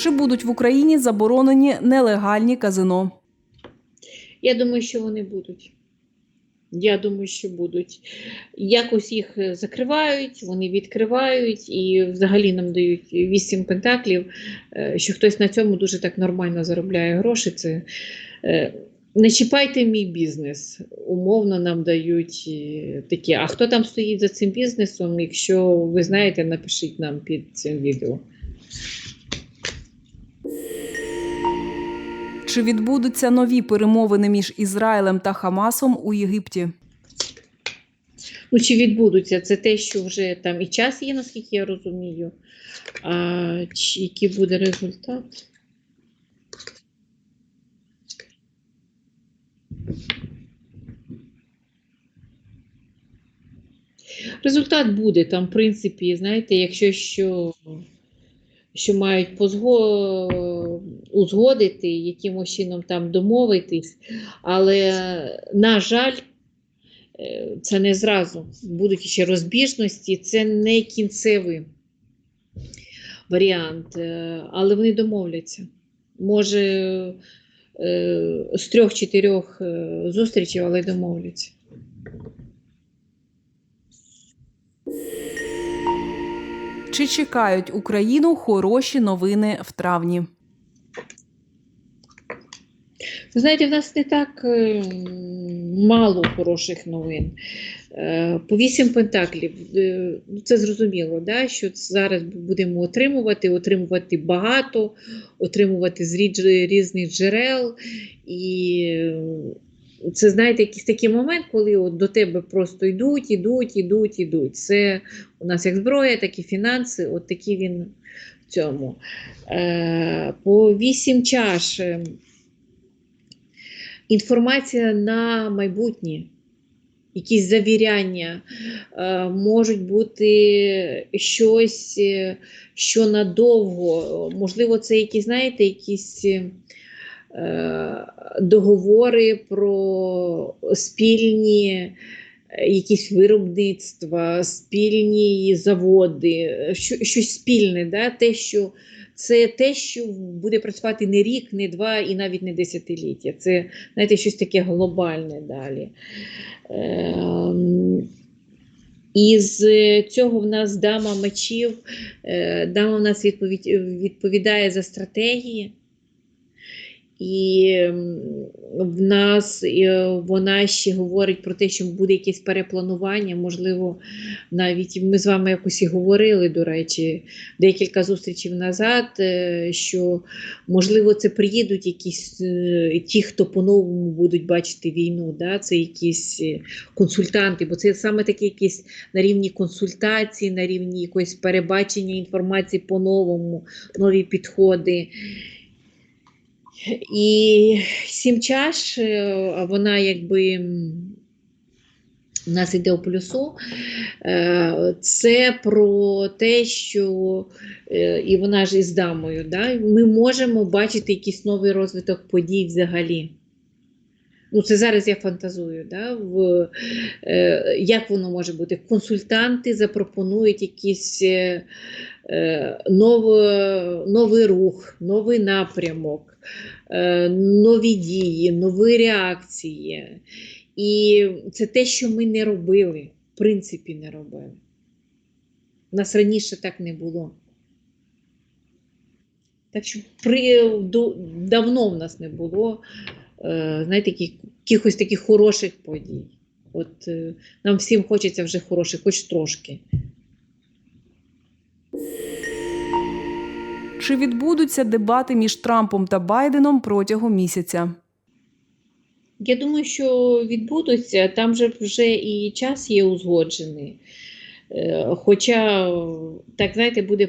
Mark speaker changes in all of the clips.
Speaker 1: Чи будуть в Україні заборонені нелегальні казино?
Speaker 2: Я думаю, що вони будуть. Я думаю, що будуть. Якось їх е, закривають, вони відкривають і взагалі нам дають вісім пентаклів, е, що хтось на цьому дуже так нормально заробляє гроші. Це е, не чіпайте мій бізнес. Умовно нам дають такі. А хто там стоїть за цим бізнесом? Якщо ви знаєте, напишіть нам під цим відео.
Speaker 1: Чи відбудуться нові перемовини між Ізраїлем та Хамасом у Єгипті?
Speaker 2: Ну, чи відбудуться? Це те, що вже там і час є, наскільки я розумію. А чи, який буде результат? Результат буде там, в принципі, знаєте, якщо що, що мають позго... узгодити, якимось чином там домовитись, але, на жаль, Е, це не зразу. Будуть ще розбіжності, це не кінцевий варіант, е, але вони домовляться. Може, е, з трьох-чотирьох зустрічей, але домовляться.
Speaker 1: Чи чекають Україну хороші новини в травні?
Speaker 2: Ви знаєте, в нас не так е, мало хороших новин. Е, По вісім пентаклів. е, ну, Це зрозуміло, да, що зараз будемо отримувати, отримувати багато, отримувати з різних джерел. І це, знаєте, якийсь такий момент, коли от до тебе просто йдуть, ідуть, ідуть, ідуть. Це у нас як зброя, так і фінанси, от такі він в цьому. Е, По вісім чаш. е, інформація на майбутнє, якісь завіряння, е, можуть бути щось, е, що надовго, можливо, це якісь, знаєте, якісь договори про спільні. Е, Якісь виробництва, спільні заводи, що, щось спільне, да? те, що це те, що буде працювати не рік, не два і навіть не десятиліття. Це знаєте, щось таке глобальне далі. Ем, Із цього в нас дама мечів, е, дама в нас відповідь, відповідає за стратегії. І в нас е, вона ще говорить про те, що буде якесь перепланування. Можливо, навіть ми з вами якось і говорили, до речі, декілька зустрічей назад, е, що можливо це приїдуть якісь е, ті, хто по-новому будуть бачити війну. Да? Це якісь консультанти, бо це саме такі якісь на рівні консультації, на рівні якогось перебачення інформації по-новому, нові підходи. І сім чаш, е, вона якби у нас йде у плюсу. Е, Це про те, що е, і вона ж із дамою, да? ми можемо бачити якийсь новий розвиток подій взагалі. Ну, це зараз я фантазую, да? в, як воно може бути? Консультанти запропонують якийсь е, новий, новий рух, новий напрямок, е, нові дії, нові реакції. І це те, що ми не робили, в принципі, не робили. У нас раніше так не було. Так що при, давно в нас не було е, знаєте, якихось таких хороших подій. От е, нам всім хочеться вже хороших, хоч трошки.
Speaker 1: Чи відбудуться дебати між Трампом та Байденом протягом місяця?
Speaker 2: Я думаю, що відбудуться, там же вже і час є узгоджений. Е, Хоча, так знаєте, буде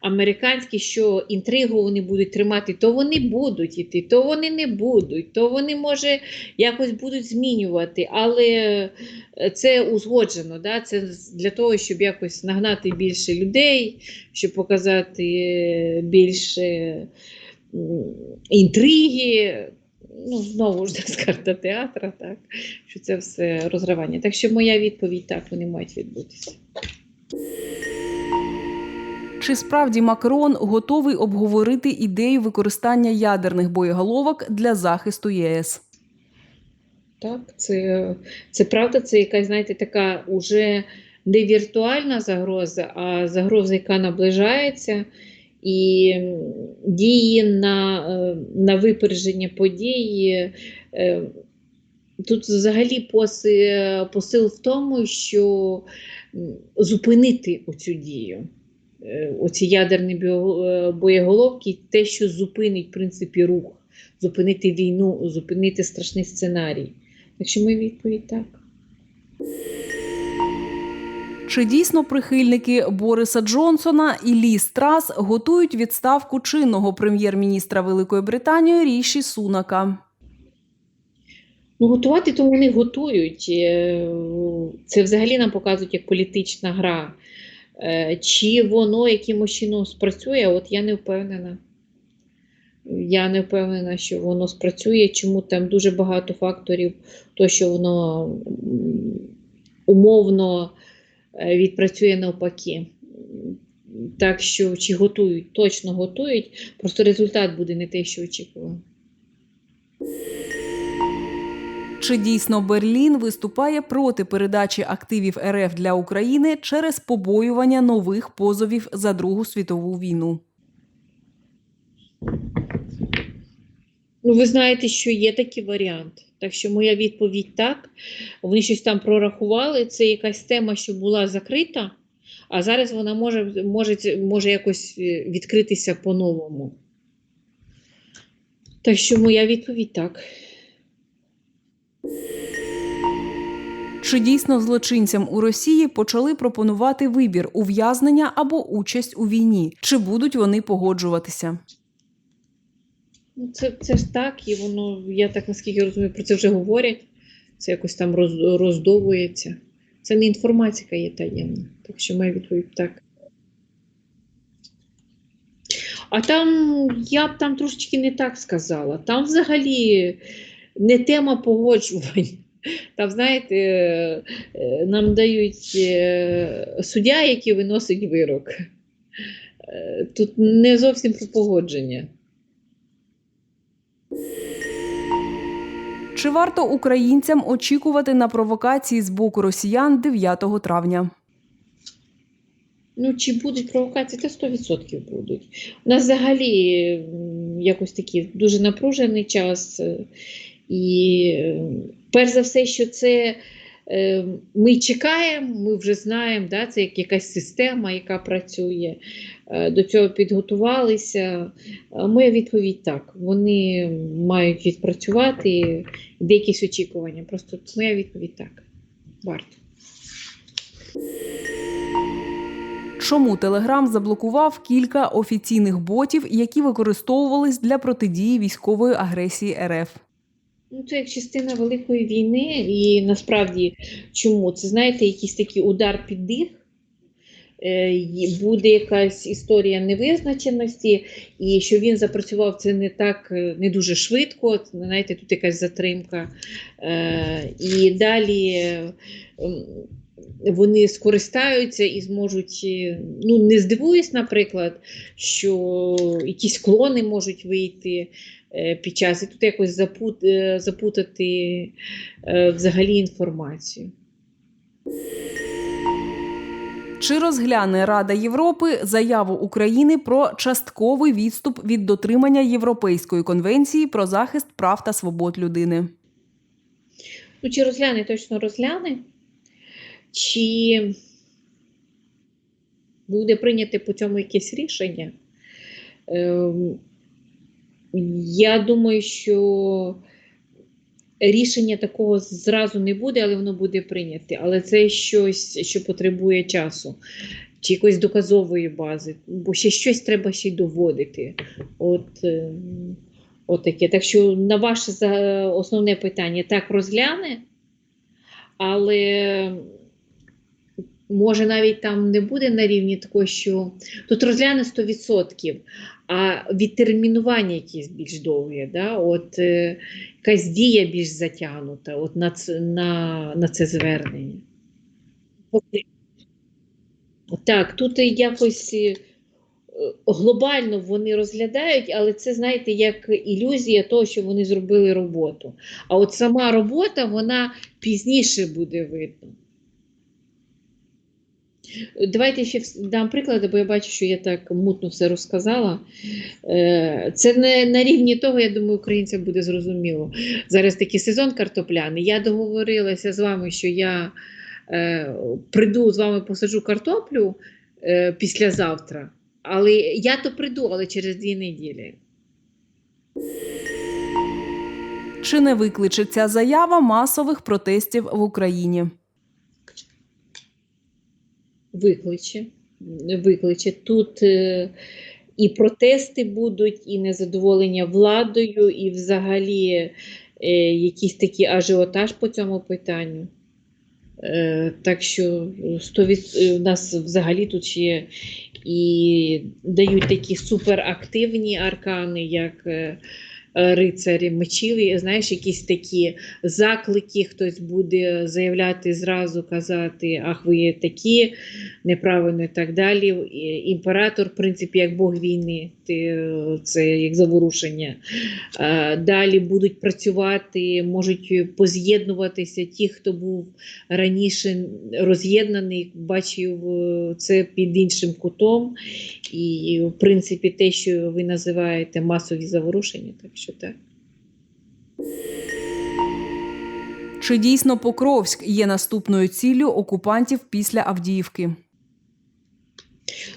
Speaker 2: по-американськи, що інтригу вони будуть тримати, то вони будуть іти, то вони не будуть, то вони, може, якось будуть змінювати, але це узгоджено. Да? Це для того, щоб якось нагнати більше людей, щоб показати е, більше інтриги. Ну, знову ж з карта театра, так, що це все розривання. Так що моя відповідь так, вони мають відбутися.
Speaker 1: Чи справді Макрон готовий обговорити ідею використання ядерних боєголовок для захисту ЄС?
Speaker 2: Так, це, це правда, це якась, знаєте, така уже не віртуальна загроза, а загроза, яка наближається, і дії на, е, на випередження подій. е, Тут взагалі поси- посил в тому, що зупинити оцю дію. Е, Оці ядерні е, боєголовки, те, що зупинить в принципі рух, зупинити війну, зупинити страшний сценарій. Так що моя відповідь так.
Speaker 1: Чи дійсно прихильники Бориса Джонсона і Лі Страс готують відставку чинного прем'єр-міністра Великої Британії Ріші Сунака?
Speaker 2: Ну, готувати то вони готують. Е, Це взагалі нам показують як політична гра. Е, Чи воно якимось чином спрацює, от я не впевнена. Я не впевнена, що воно спрацює, чому там дуже багато факторів, то що воно умовно е, відпрацює навпаки. Так що чи готують, точно готують, просто результат буде не те, що очікували.
Speaker 1: Чи дійсно Берлін виступає проти передачі активів РФ для України через побоювання нових позовів за Другу світову війну?
Speaker 2: Ну, ви знаєте, що є такий варіант. Так що моя відповідь так. Вони щось там прорахували. Це якась тема, що була закрита, а зараз вона може, може, може якось е, відкритися по-новому. Так що моя відповідь так.
Speaker 1: Чи дійсно злочинцям у Росії почали пропонувати вибір ув'язнення або участь у війні? Чи будуть вони погоджуватися?
Speaker 2: Ну, це, це ж так, і воно, я так наскільки розумію, про це вже говорять. Це якось там роз, роздовується. Це не інформація, є таємна. Так що моя відповідь так. А там я б там трошечки не так сказала. Там взагалі не тема погоджувань. Там, знаєте, е, нам дають е, суддя, який виносить вирок. Е, Тут не зовсім про погодження.
Speaker 1: Чи варто українцям очікувати на провокації з боку росіян 9 травня?
Speaker 2: Ну, чи будуть провокації, це 100% будуть. У нас взагалі якось такий дуже напружений час. І е, перш за все, що це е, ми чекаємо, ми вже знаємо, да, це як якась система, яка працює. Е, До цього підготувалися. Моя відповідь так. Вони мають відпрацювати де очікування. Просто моя відповідь так. Варто.
Speaker 1: Чому Телеграм заблокував кілька офіційних ботів, які використовувались для протидії військової агресії РФ?
Speaker 2: Ну, це як частина великої війни, і насправді чому? Це знаєте, якийсь такий удар під дих. Е, Буде якась історія невизначеності, і що він запрацював це не так е, не дуже швидко. Знаєте, тут якась затримка. Е, І далі вони скористаються і зможуть. Ну, не здивуюсь, наприклад, що якісь клони можуть вийти під час і тут якось запут, е, запутати е, взагалі інформацію.
Speaker 1: Чи розгляне Рада Європи заяву України про частковий відступ від дотримання Європейської конвенції про захист прав та свобод людини?
Speaker 2: Ну, чи розгляне, точно розгляне, чи буде прийняте по цьому якесь рішення? Ем, я думаю, що рішення такого зразу не буде, але воно буде прийняте. Але це щось, що потребує часу, чи якоїсь доказової бази, бо ще щось треба ще й доводити. От, ем, от таке. Так що на ваше основне питання так розгляне, але може навіть там не буде на рівні такого, що тут розгляне 100%, а відтермінування якесь більш довге, да? От, е, якась дія більш затягнута от на, на, на це звернення. Так, тут якось е, глобально вони розглядають, але це, знаєте, як ілюзія того, що вони зробили роботу. А от сама робота, вона пізніше буде видно. Давайте ще дам приклади, бо я бачу, що я так мутно все розказала. Е, Це не на рівні того, я думаю, українцям буде зрозуміло. Зараз такий сезон картопляний. Я договорилася з вами, що я е, прийду з вами посаджу картоплю е, післязавтра. Але я то прийду, але через дві неділі.
Speaker 1: Чи не викличе ця заява масових протестів в Україні?
Speaker 2: Викличе. Викличе. Тут е, і протести будуть, і незадоволення владою, і взагалі е, якийсь такий ажіотаж по цьому питанню. Е, так що 100 від... у нас взагалі тут ще і дають такі суперактивні аркани, як рицарі мечів, знаєш, якісь такі заклики, хтось буде заявляти зразу, казати, ах, ви є такі, неправильно і так далі. Імператор, в принципі, як Бог війни, е, це як заворушення. Е, Далі будуть працювати, можуть поз'єднуватися ті, хто був раніше роз'єднаний, бачив е, це під іншим кутом. І, в принципі, те, що ви називаєте масові заворушення, так що так.
Speaker 1: Чи дійсно Покровськ є наступною ціллю окупантів після Авдіївки?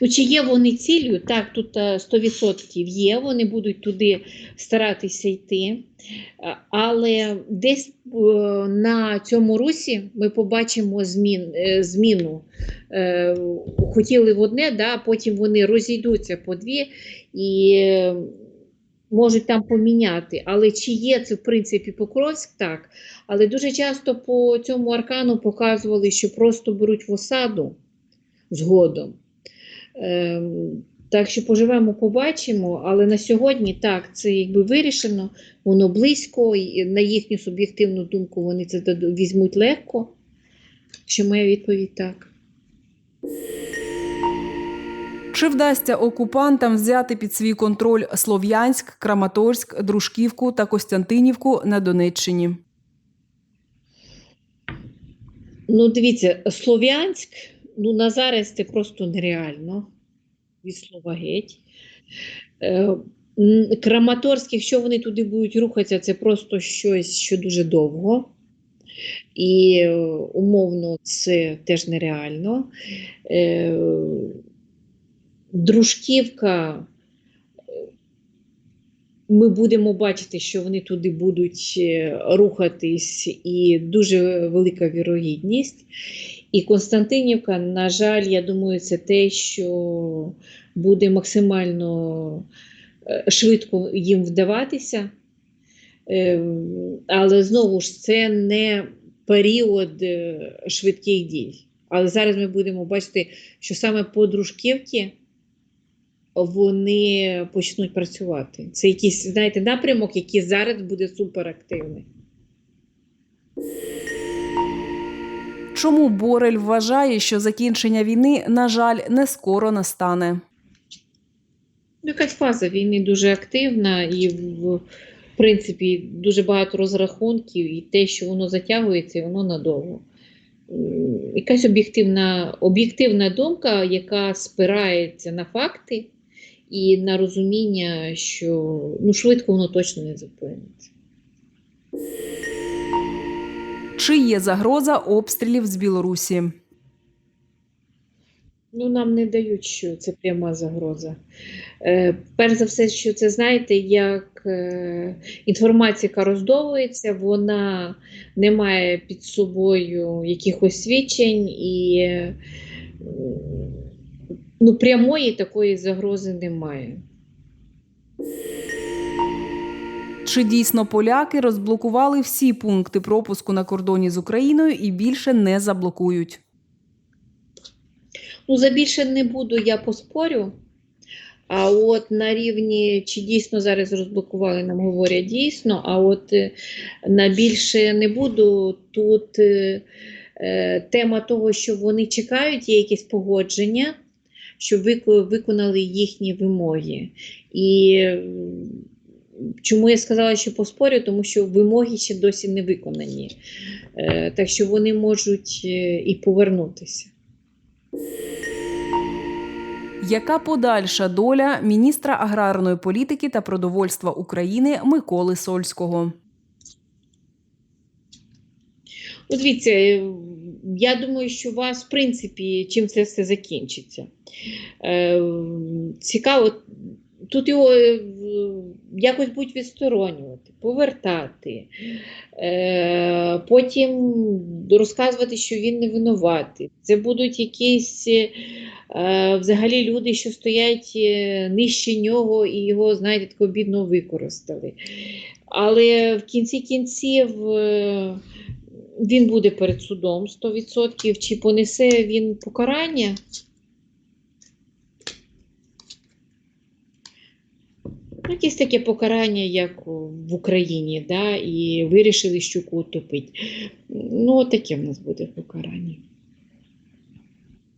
Speaker 2: Ну, чи є вони ціллю? Так, тут е, 100% є, вони будуть туди старатися йти. Але десь е, на цьому русі ми побачимо змін, е, зміну. Е, Хотіли в одне, да, потім вони розійдуться по дві і е, можуть там поміняти. Але чи є це, в принципі, Покровськ? Так. Але дуже часто по цьому аркану показували, що просто беруть в осаду згодом. Ем, Так що поживемо, побачимо, але на сьогодні так, це якби вирішено, воно близько, і на їхню суб'єктивну думку вони це візьмуть легко. Що моя відповідь так.
Speaker 1: Чи вдасться окупантам взяти під свій контроль Слов'янськ, Краматорськ, Дружківку та Костянтинівку на Донеччині?
Speaker 2: Ну, дивіться, Слов'янськ, ну на зараз це просто нереально. Від слова геть. Е, Краматорськ, якщо вони туди будуть рухатися, це просто щось, що дуже довго. І е, умовно це теж нереально. Дружківка. Ми будемо бачити, що вони туди будуть е, рухатись, і дуже велика вірогідність. І Константинівка, на жаль, я думаю, це те, що буде максимально е, швидко їм вдаватися. Е, Але знову ж це не період швидких дій. Але зараз ми будемо бачити, що саме по дружківці вони почнуть працювати. Це якийсь, знаєте, напрямок, який зараз буде суперактивний.
Speaker 1: Чому Борель вважає, що закінчення війни, на жаль, не скоро настане?
Speaker 2: Якась фаза війни дуже активна і, в, в принципі, дуже багато розрахунків, і те, що воно затягується, воно надовго. Якась об'єктивна, об'єктивна думка, яка спирається на факти і на розуміння, що ну, швидко воно точно не зупиниться.
Speaker 1: Чи є загроза обстрілів з Білорусі?
Speaker 2: Ну, нам не дають, що це пряма загроза. Е, перш за все, що це знаєте, як е, інформація, яка роздовується, вона не має під собою якихось свідчень і е, ну, прямої такої загрози немає.
Speaker 1: Чи дійсно поляки розблокували всі пункти пропуску на кордоні з Україною і більше не заблокують?
Speaker 2: Ну, за більше не буду, я поспорю. А от на рівні, чи дійсно зараз розблокували, нам говорять дійсно, а от е, на більше не буду. Тут е, е, тема того, що вони чекають, є якесь погодження, щоб вику- виконали їхні вимоги. І чому я сказала, що поспорю, тому що вимоги ще досі не виконані. Е, Так що вони можуть е, і повернутися.
Speaker 1: Яка подальша доля міністра аграрної політики та продовольства України Миколи Сольського?
Speaker 2: Дивіться, е, я думаю, що у вас, в принципі, чим це все закінчиться. Е, цікаво, тут його е, якось будуть відсторонювати, повертати, е, потім розказувати, що він не винуватий. Це будуть якісь взагалі люди, що стоять нижче нього і його, знаєте, такого бідно використали. Але в кінці кінців. Він буде перед судом 100%. Чи понесе він покарання? Ну, Якесь таке покарання, як в Україні, да? і вирішили щуку утопити. Ну, таке в нас буде покарання.